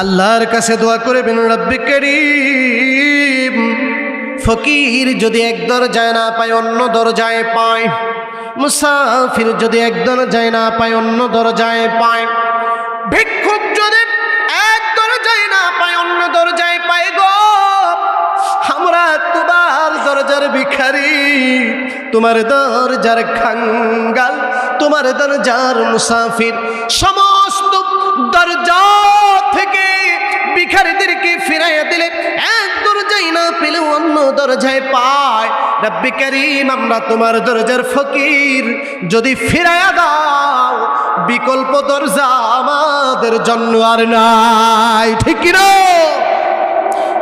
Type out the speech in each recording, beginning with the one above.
আল্লাহর কাছে দোয়া করে বেন রব্বি করিম। ফকির যদি এক দরজায় না পায়, অন্য দরজায় পায়। মুসাফির যদি এক দরজায় না পায়, অন্য দরজায় পায়। ভিক্ষুক যদি এক দরজায় না পায়, অন্য দরজায় পায় গো। আমরা তোমার দরজার ভিখারি, তোমার দরজার খাঙ্গাল, তোমার দরজার মুসাফির। সমস্ত দরজা থেকে ভিখারিদেরকে ফিরাইয়া দিলে এক দরজায় না পেলে অন্য দরজায় পায়। রব্বি করিম, আমরা তোমার দরজার ফকির। যদি ফিরাইয়া দাও, বিকল্প দরজা আমাদের জন্য আর নাই। ঠিক কি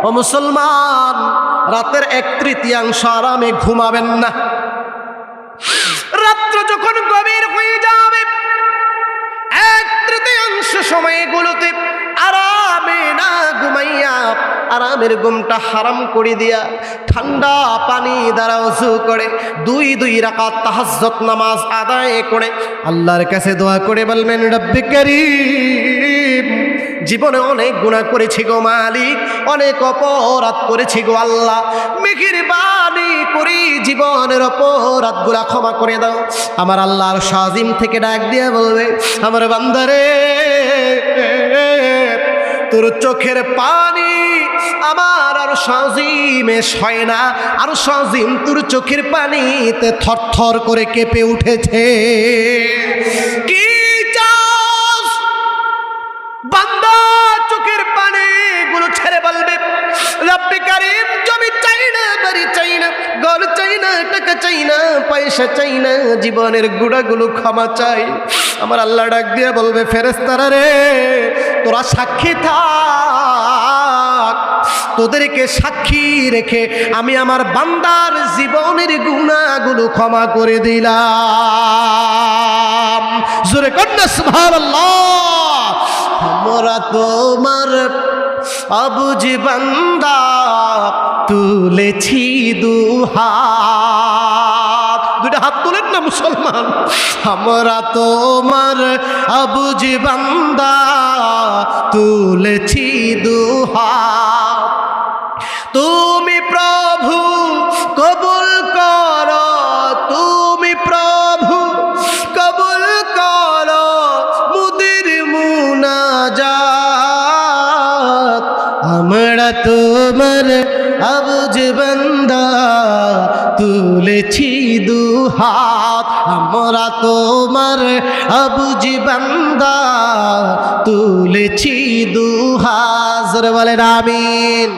ও মুসলমান, রাতের এক তৃতীয়াংশ আরামে ঘুমাবেন না। রাত্র যখন গভীর হয়ে যাবে, এক তৃতীয়াংশ সময়গুলোতে না ঘুমাইয়া আরামের ঘুমটা হারাম করে দিয়া ঠান্ডা পানি দ্বারা উজু করে, দুই দুই রাকাত তাহাজ্জত নামাজ আদায় করে আল্লাহর কাছে দোয়া করে বলবেন, রব্বি করিম, জীবনে অনেক গুণা করেছি গো মালিক, অনেক অপরাধ করেছি গো আল্লাহ। মিকির বাণী করি জীবনের অপরাধগুলা ক্ষমা করে দাও। আমার আল্লাহর সাজিম থেকে ডাক দিয়ে বলবে, আমার বান্দারে তোর চোখের পানি আমার আর সাজিমে সয় না, আর সাজিম তোর চোখের পানিতে থরথর করে কেঁপে উঠেছে। কি চোখের ছেড়ে বলবে চাই না পয়সা চাই না, জীবনের গুড়াগুলো ক্ষমা চাই। আমার আল্লাহ ডাক দিয়ে বলবে ফেরেস্তারা রে, তোরা সাক্ষী থাক। তোদেরকে সাক্ষী রেখে আমি আমার বান্দার জীবনের গুণাগুলো ক্ষমা করে দিলাম। জোরে কন্যা সুবহানাল্লাহ। আমরা তোমার অবুজ বান্দা, তুলেছি দুটা হাত তোলেন না মুসলমান। আমরা তোমার অবুজ বান্দা, তুলেছি দুহাত তুমি প্রভু, কবুল কর, তুমি প্রভু, কবুল কর মুদির মুনাজাত। আমরা তোমার আবুজ বন্দা তুলেছি দুহাত আমরা তোমার আবুজ বন্দা তুলেছি দুহাজ বলেন আমিন